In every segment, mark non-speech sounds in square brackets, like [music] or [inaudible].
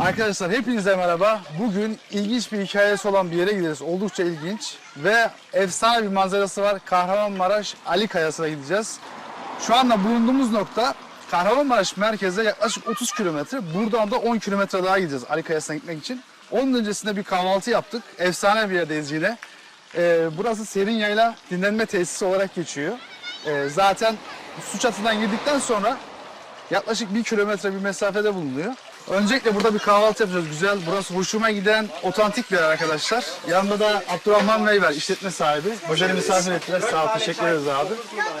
Arkadaşlar hepinize merhaba. Bugün ilginç bir hikayesi olan bir yere gideriz. Oldukça ilginç ve efsane bir manzarası var. Kahramanmaraş Ali Kayası'na gideceğiz. Şu anda bulunduğumuz nokta Kahramanmaraş merkeze yaklaşık 30 kilometre. Buradan da 10 kilometre daha gideceğiz Ali Kayası'na gitmek için. Onun öncesinde bir kahvaltı yaptık. Efsane bir yerdeyiz yine. Ee, burası Serin Yayla dinlenme tesisi olarak geçiyor. Ee, zaten su çatından girdikten sonra Yaklaşık bir kilometre bir mesafede bulunuyor. Öncelikle burada bir kahvaltı yapacağız. Güzel. Burası hoşuma giden otantik bir yer arkadaşlar. Yanında da Abdurrahman Bey var, işletme sahibi. Hocam misafir ettiler. Sağ ol, teşekkür ederiz abi.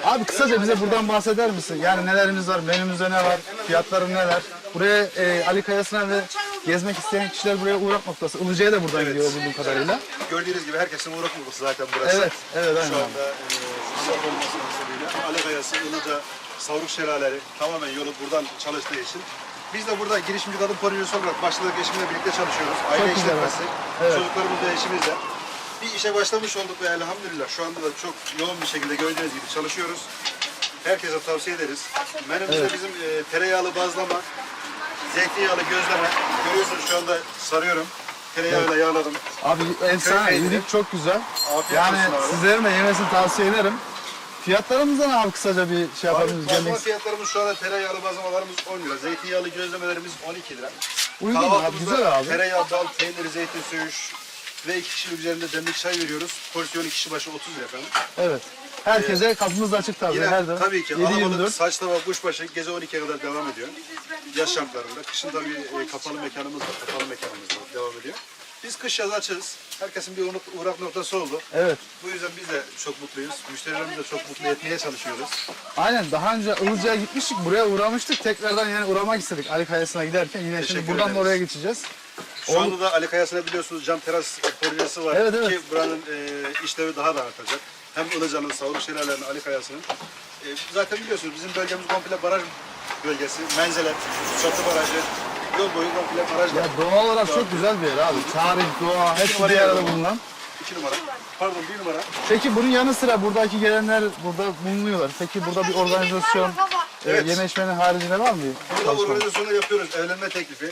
Abi kısaca bize buradan bahseder misin? Yani nelerimiz var, menümüzde ne var, fiyatları neler? Buraya e, Ali Kayası'na ve gezmek isteyen kişiler buraya uğrak noktası. Ilıca'ya da buradan gidiyor bildiğim kadarıyla. Gördüğünüz gibi herkesin uğrak noktası zaten burası. Evet, evet aynen. Şu anda e, sıcak olması sebebiyle Ale Kayası, Ilıca, Savruk Şelaleleri tamamen yolu buradan çalıştığı için biz de burada girişimci kadın projesi olarak başladık eşimle birlikte çalışıyoruz. Aile Çok güzel. işletmesi, Evet. çocuklarımız da eşimizle. Bir işe başlamış olduk ve elhamdülillah şu anda da çok yoğun bir şekilde gördüğünüz gibi çalışıyoruz. Herkese tavsiye ederiz. Menümüzde bizim e, tereyağlı bazlama, zeytinyağlı gözleme. Görüyorsunuz şu anda sarıyorum. Tereyağıyla yağladım. Abi efsane, peyniri. çok güzel. Afiyet Yani olsun abi. sizlerin de yemesini tavsiye ederim. Fiyatlarımızdan abi kısaca bir şey yapabiliriz. Gelmek fiyatlarımız şu anda tereyağlı bazlamalarımız 10 lira. Zeytinyağlı gözlemelerimiz 12 lira. Uygun abi, Kahvaltımızda güzel abi. Tereyağı, bal, peynir, zeytin, söğüş ve iki kişi üzerinde demlik çay veriyoruz. Porsiyon kişi başı 30 lira efendim. Evet. Herkese kapımız açık tabii. Yine her zaman. tabii ki 7-24. alabalık, saç tava, kuşbaşı gece 12'ye kadar devam ediyor. Yaz şartlarında. Kışın tabii e, kapalı mekanımız var. Kapalı mekanımız var. Devam ediyor. Biz kış yaz açız. Herkesin bir uğrak- noktası oldu. Evet. Bu yüzden biz de çok mutluyuz. Müşterilerimizi de çok mutlu etmeye çalışıyoruz. Aynen daha önce Ilıca'ya gitmiştik. Buraya uğramıştık. Tekrardan yani uğramak istedik Ali Kayası'na giderken. Yine şimdi Teşekkür buradan da ederiz. oraya geçeceğiz. Şu anda da Ali Kayası'na biliyorsunuz cam teras projesi var Evet, evet. ki buranın e, işlevi daha da artacak. Hem Ilıca'nın, Savruk Şelalelerinin, Ali Kayası'nın. E, zaten biliyorsunuz bizim bölgemiz komple baraj bölgesi. Menzelet, çatı barajı, yol boyu komple barajla. Ya doğa olarak çok güzel bir yer abi. Tarih, doğa hepsi bir numaraya arada bulunan. İki numara. Pardon bir numara. Peki bunun yanı sıra buradaki gelenler burada bulunuyorlar. Peki burada bir organizasyon, Evet. e, yeme içmenin haricinde var mı? Burada çalışma? organizasyonu yapıyoruz. Evlenme teklifi,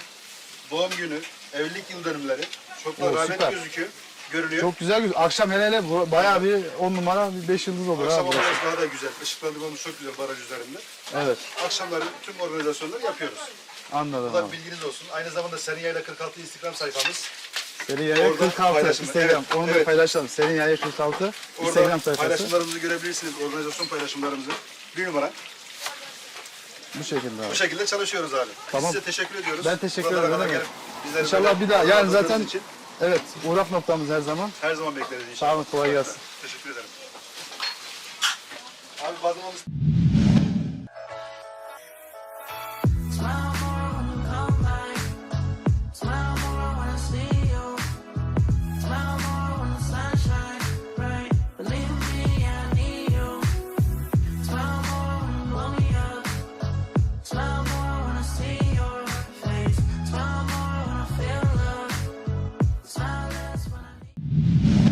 doğum günü, evlilik yıl dönümleri. Çok da Oo, rağbet gözüküyor. Görünüyor. Çok güzel gözüküyor. Akşam hele hele bu- bayağı bir 10 numara, bir 5 yıldız olur Akşam olarak daha da güzel. Işıklandırmamız çok güzel baraj üzerinde. Evet, Akşamları tüm organizasyonları yapıyoruz. Anladım Bu da abi. bilginiz olsun. Aynı zamanda Serin Yayla 46 Instagram sayfamız. Senin yaya Orada 46 paylaşımı, Instagram. evet, Onu da evet. paylaşalım. Senin yaya 46 Orada Instagram sayfası. paylaşımlarımızı görebilirsiniz. Organizasyon paylaşımlarımızı. Bir numara. Bu şekilde abi. Bu şekilde çalışıyoruz abi. Tamam. Size teşekkür ediyoruz. Ben teşekkür Buralara ederim, kadar gelip bizleri İnşallah böyle bir daha. Yani ağırladığınız zaten için evet uğrak noktamız her zaman. her zaman bekleriz inşallah. Sağ olun, kolay gelsin. Teşekkür ederim. Abi bazlamamız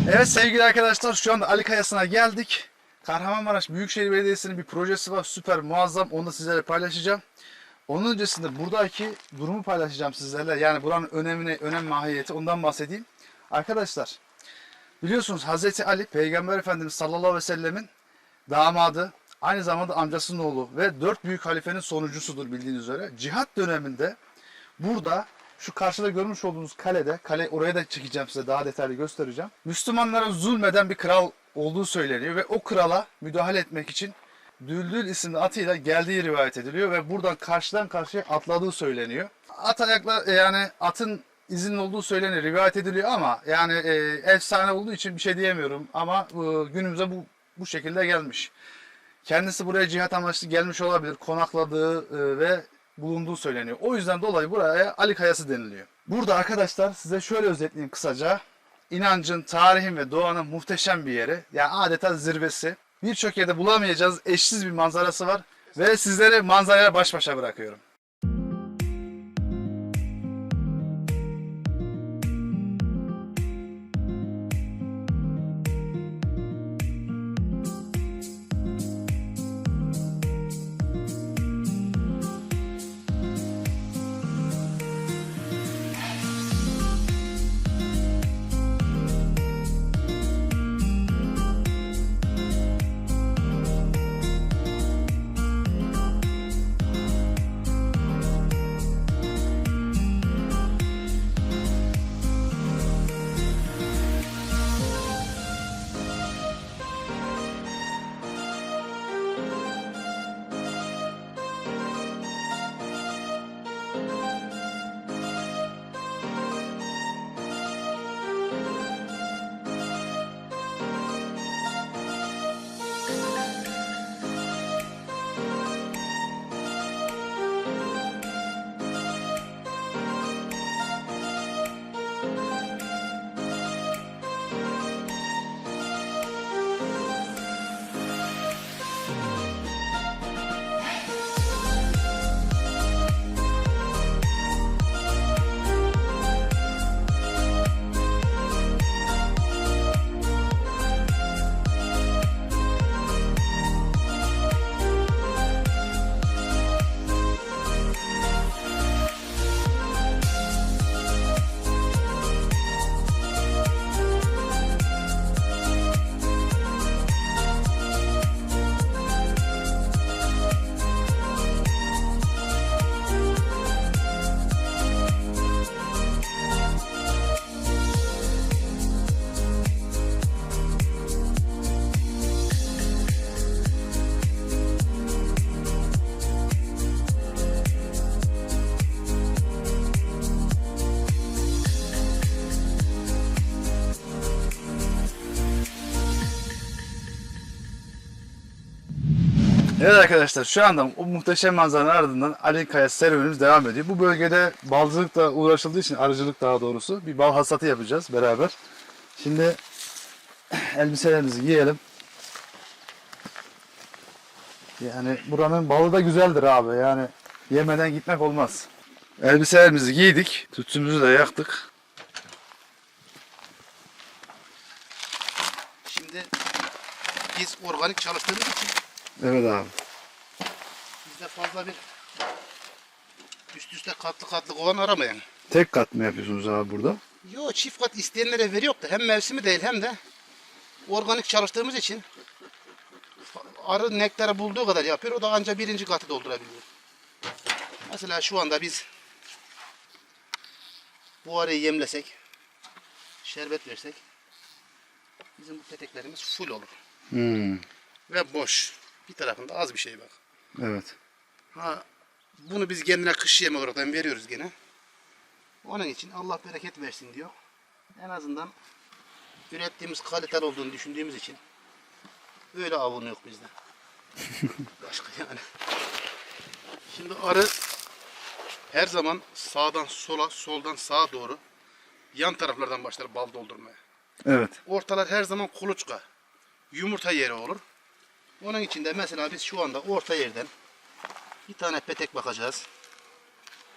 Evet sevgili arkadaşlar şu anda Ali Kayası'na geldik. Kahramanmaraş Büyükşehir Belediyesi'nin bir projesi var. Süper muazzam. Onu da sizlerle paylaşacağım. Onun öncesinde buradaki durumu paylaşacağım sizlerle. Yani buranın önemine, önem mahiyeti ondan bahsedeyim. Arkadaşlar biliyorsunuz Hazreti Ali Peygamber Efendimiz sallallahu aleyhi ve sellemin damadı. Aynı zamanda amcasının oğlu ve dört büyük halifenin sonuncusudur bildiğiniz üzere. Cihat döneminde burada şu karşıda görmüş olduğunuz kalede, kale oraya da çekeceğim size daha detaylı göstereceğim. Müslümanlara zulmeden bir kral olduğu söyleniyor ve o krala müdahale etmek için Düldül isimli atıyla geldiği rivayet ediliyor ve buradan karşıdan karşıya atladığı söyleniyor. At ayakla yani atın izinin olduğu söyleniyor, rivayet ediliyor ama yani e, efsane olduğu için bir şey diyemiyorum ama e, günümüze bu bu şekilde gelmiş. Kendisi buraya cihat amaçlı gelmiş olabilir. Konakladığı e, ve bulunduğu söyleniyor. O yüzden dolayı buraya Ali Kayası deniliyor. Burada arkadaşlar size şöyle özetleyeyim kısaca. İnancın, tarihin ve doğanın muhteşem bir yeri. Yani adeta zirvesi. Birçok yerde bulamayacağız eşsiz bir manzarası var. Ve sizleri manzaraya baş başa bırakıyorum. Evet arkadaşlar şu anda o muhteşem manzaranın ardından Ali Kaya serüvenimiz devam ediyor. Bu bölgede balcılıkla uğraşıldığı için arıcılık daha doğrusu bir bal hasatı yapacağız beraber. Şimdi elbiselerimizi giyelim. Yani buranın balı da güzeldir abi yani yemeden gitmek olmaz. Elbiselerimizi giydik, tütsümüzü de yaktık. Şimdi biz organik çalıştığımız için Evet abi. bizde fazla bir üst üste katlı katlı kovan aramayın. Tek kat mı yapıyorsunuz abi burada? Yo çift kat isteyenlere veriyor da hem mevsimi değil hem de organik çalıştığımız için arı nektarı bulduğu kadar yapıyor. O da ancak birinci katı doldurabiliyor. Mesela şu anda biz bu arıyı yemlesek, şerbet versek bizim bu peteklerimiz full olur. Hmm, Ve boş. Bir tarafında az bir şey bak. evet. Ha, bunu biz kendine kış yemi olarak veriyoruz gene. Onun için Allah bereket versin diyor. En azından ürettiğimiz kaliteli olduğunu düşündüğümüz için öyle avunuyor bizde. [laughs] Başka yani. Şimdi arı her zaman sağdan sola, soldan sağa doğru yan taraflardan başlar bal doldurmaya. Evet. Ortalar her zaman kuluçka. Yumurta yeri olur. Onun için de mesela biz şu anda orta yerden bir tane petek bakacağız.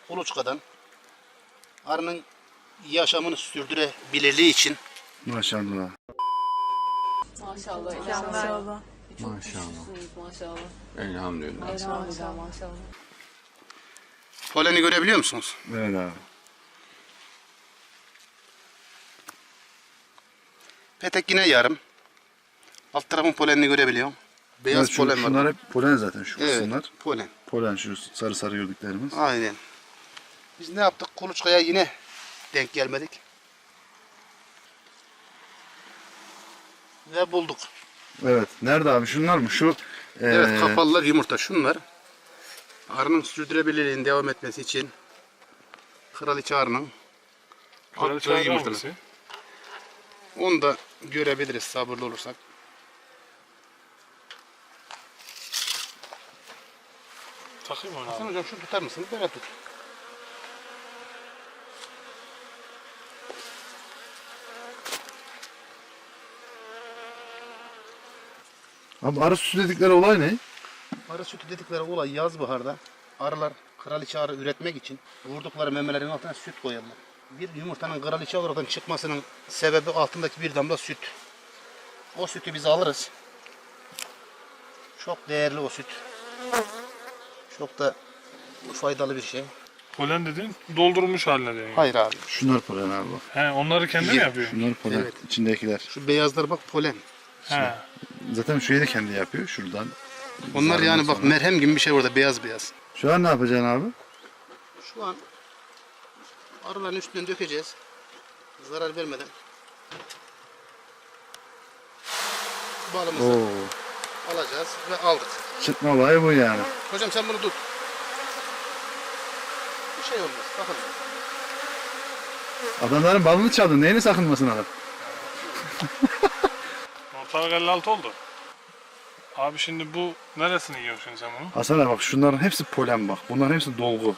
Kuluçkadan arının yaşamını sürdürebilirliği için Maşallah. Maşallah. Maşallah. Maşallah. Maşallah. Elhamdülillah. Elhamdülillah maşallah. poleni görebiliyor musunuz? Evet abi. Petek yine yarım. Alt tarafın polenini görebiliyorum. Beyaz Evet, şu- polen var. Şunlar hep polen zaten şu Evet, kısımlar. polen. Polen şu sarı sarı gördüklerimiz. Aynen. Biz ne yaptık? Kuluçkaya yine denk gelmedik. Ve bulduk. Evet. Nerede abi? Şunlar mı? Şu Evet eee, kapalılar yumurta şunlar. Arının sürdürebilirliğinin devam etmesi için kraliçe arının attığı yumurtalar. Onu da görebiliriz sabırlı olursak. Takayım onu Hasan abi. hocam şunu tutar mısın? Böyle tut. Abi arı süsü dedikleri olay ne? Arı sütü dedikleri olay yaz baharda arılar kraliçe arı üretmek için vurdukları memelerin altına süt koyarlar. Bir yumurtanın kraliçe olarak çıkmasının sebebi altındaki bir damla süt. O sütü biz alırız. Çok değerli o süt. Çok da faydalı bir şey. Polen dedin doldurulmuş haline diyorsun. Hayır abi. Şunlar polen abi bak. He, onları kendi mi yapıyor? Şunlar polen. Evet. İçindekiler. Şu beyazlar bak polen. He. Zaten şurayı da kendi yapıyor şuradan. Onlar Zarından yani bak sonra. merhem gibi bir şey orada beyaz beyaz. Şu an ne yapacaksın abi? Şu an arıların üstüne dökeceğiz. Zarar vermeden. Balımızı Oo. Alacağız ve aldık. Çıkma olayı bu yani. Hocam sen bunu tut. Bir şey olmaz. Bakın. Adamların balını çaldın. Neyini sakınmasın adam? [laughs] Ortalık 56 oldu. Abi şimdi bu neresini yiyorsun sen bunu? Hasan abi bak şunların hepsi polen bak. Bunların hepsi dolgu.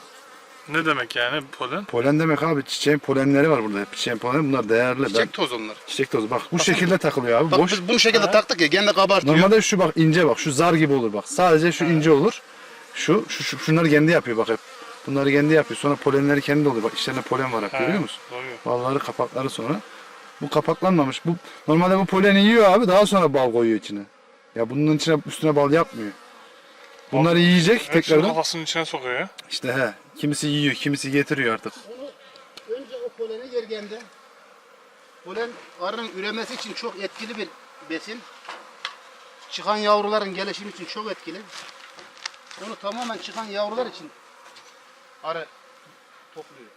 Ne demek yani polen? Polen demek abi çiçeğin polenleri var burada. Çiçeğin polenleri bunlar değerli. Çiçek Ben, toz onlar. çiçek tozu. Bak bu şekilde takılıyor abi. Bak Boş. biz bu şekilde taktık ya kendi kabartıyor. Normalde şu bak ince bak. Şu zar gibi olur bak. Sadece şu ince olur. Şu, şu, şu şunları kendi yapıyor bak hep. Bunları kendi yapıyor. Sonra polenleri kendi oluyor. Bak içlerinde polen var hep He, görüyor musun? Doğuyor. Balları kapakları sonra. Bu kapaklanmamış. Bu normalde bu poleni yiyor abi. Daha sonra bal koyuyor içine. Ya bunun içine üstüne bal yapmıyor. Bunları yiyecek Evet, tekrardan. kafasının içine sokuyor ya. İşte he. Kimisi yiyor, kimisi getiriyor artık. Onu önce o poleni yergende polen arının üremesi için çok etkili bir besin. Çıkan yavruların gelişimi için çok etkili. Onu tamamen çıkan yavrular için arı topluyor.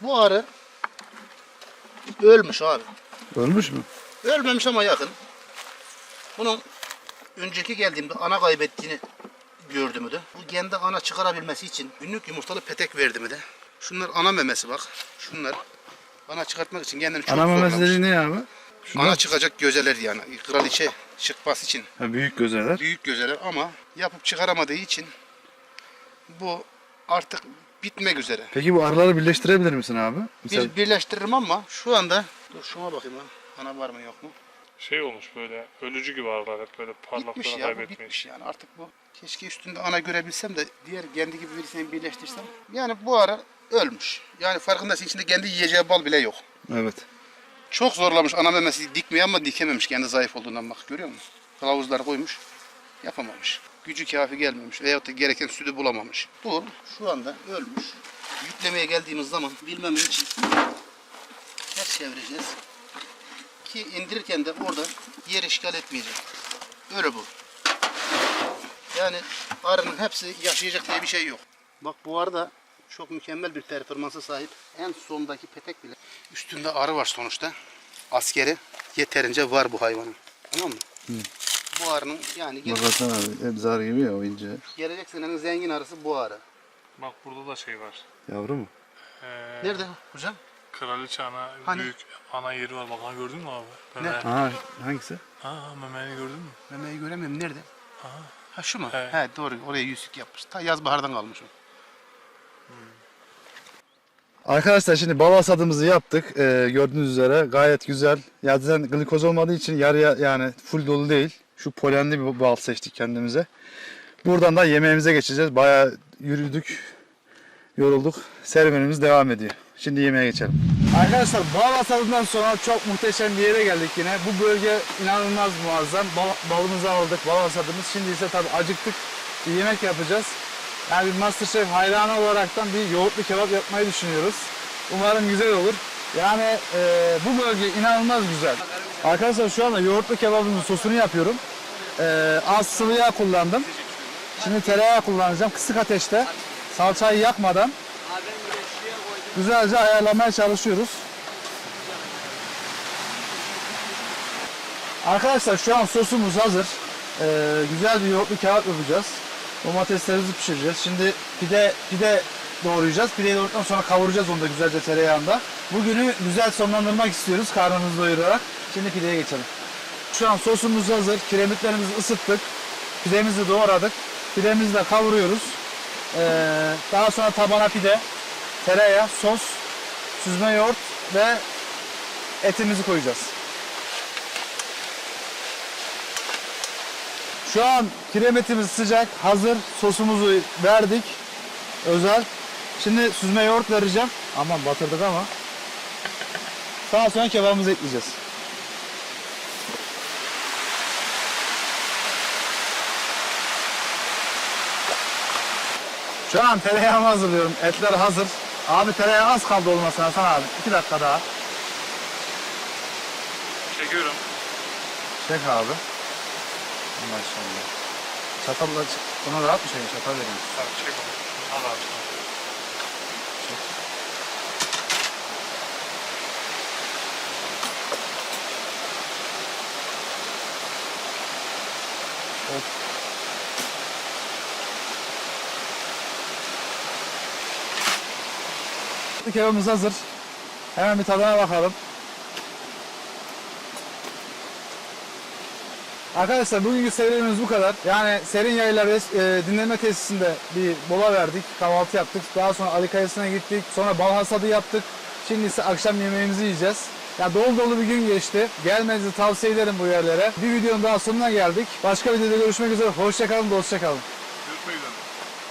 Bu arı ölmüş abi. Ölmüş mü? Ölmemiş ama yakın. Bunun önceki geldiğimde ana kaybettiğini gördüm de. Bu kendi ana çıkarabilmesi için günlük yumurtalı petek verdim de. Şunlar ana memesi bak. Şunlar ana çıkartmak için kendini çok Ana memesi zorlamış. dediğin ne abi? Şunlar Ana çıkacak gözeler yani. Kraliçe çıkması için Ha, büyük gözeler. büyük gözeler ama yapıp çıkaramadığı için bu artık bitmek üzere. Peki bu arıları birleştirebilir misin abi? Mesela Bir birleştiririm ama şu anda dur şuna bakayım ha. Ana var mı yok mu? Şey olmuş böyle ölücü gibi arılar hep böyle Bitmiş parlaklığını ya kaybetmiş. bitmiş yani artık bu. Keşke üstünde ana görebilsem de diğer kendi gibi birisini birleştirsem. Yani bu ara ölmüş. Yani farkındasın içinde kendi yiyeceği bal bile yok. evet. Çok zorlamış ana memesi dikmeye ama dikememiş kendi zayıf olduğundan bak görüyor musun? Kılavuzlar koymuş yapamamış. Gücü kafi gelmemiş veyahut da gereken sütü bulamamış. Bu şu anda ölmüş. Yüklemeye geldiğimiz zaman bilmemiz için ters çevireceğiz. Ki indirirken de orada yer işgal etmeyecek. Öyle bu. Yani arının hepsi yaşayacak diye bir şey yok. Bak bu arada çok mükemmel bir performansa sahip. En sondaki petek bile. Üstünde arı var sonuçta. Askeri yeterince var bu hayvanın. Tamam mı? Bu arının yani Baksana abi hep zar gibi ya o ince. gelecek senenin zengin arısı bu arı. Bak burada da şey var. Yavru mu? Ee, Nerede hocam? Kraliçe ana Hani? büyük ana yeri var. Bak ha gördün mü abi? Ne? Meme. Aha hangisi? Ha memeni gördün mü? Memeyi göremiyorum. Nerede? Ha şu mu? Evet. He doğru. Oraya yüzük yapmış. Ta yaz bahardan kalmış o. Arkadaşlar şimdi bal hasadımızı yaptık. Ee, gördüğünüz üzere gayet güzel. Ya zaten glikoz olmadığı için yarıya yani full dolu değil. Şu polenli bir bal seçtik kendimize. Buradan da yemeğimize geçeceğiz. Bayağı yürüdük, yorulduk. Serüvenimiz devam ediyor. Şimdi yemeğe geçelim. Arkadaşlar bal hasadından sonra çok muhteşem bir yere geldik yine. Bu bölge inanılmaz muazzam. Bal, balımızı aldık, bal hasadımız. Şimdi ise tabii acıktık. Bir yemek yapacağız. Yani bir Masterchef hayranı olaraktan bir yoğurtlu kebap yapmayı düşünüyoruz. Umarım güzel olur. Yani e, bu bölge inanılmaz güzel. Arkadaşlar şu anda yoğurtlu kebabımın sosunu yapıyorum. E, az sıvı yağ kullandım. Şimdi tereyağı kullanacağım kısık ateşte. Salçayı yakmadan güzelce ayarlamaya çalışıyoruz. Arkadaşlar şu an sosumuz hazır. Ee, güzel bir yoğurtlu kebap yapacağız. Domateslerimizi pişireceğiz. Şimdi pide pide doğrayacağız. Pideyi doğradıktan sonra kavuracağız onu da güzelce tereyağında. Bugünü güzel sonlandırmak istiyoruz karnımızı doyurarak. Şimdi pideye geçelim. Şu an sosumuz hazır. Kiremitlerimizi ısıttık. Pidemizi doğradık. Pidemizi de kavuruyoruz. Ee, daha sonra tabana pide, tereyağı, sos, süzme yoğurt ve etimizi koyacağız. Şu an kiremitimiz sıcak, hazır. Sosumuzu verdik. Özel. Şimdi süzme yoğurt vereceğim. Aman batırdık ama. Daha sonra kebabımızı ekleyeceğiz. Şu an tereyağımı hazırlıyorum. Etler hazır. Abi tereyağı az kaldı olmasına Hasan abi. 2 dakika daha. Çekiyorum. Çek abi. Maşallah. Çatalla buna rahat bir şey çatal vereyim. Tamam çek onu. Al abi. Kebabımız hazır. Hemen bir tadına bakalım. Arkadaşlar bugünkü serimiz bu kadar. Yani Serin Yaylar e, dinleme tesisinde bir mola verdik. Kahvaltı yaptık. Daha sonra Ali Kayası'na gittik. Sonra bal hasadı yaptık. Şimdi ise akşam yemeğimizi yiyeceğiz. Ya dolu dolu bir gün geçti. Gelmenizi tavsiye ederim bu yerlere. Bir videonun daha sonuna geldik. Başka videoda görüşmek üzere. Hoşçakalın, dostça kalın.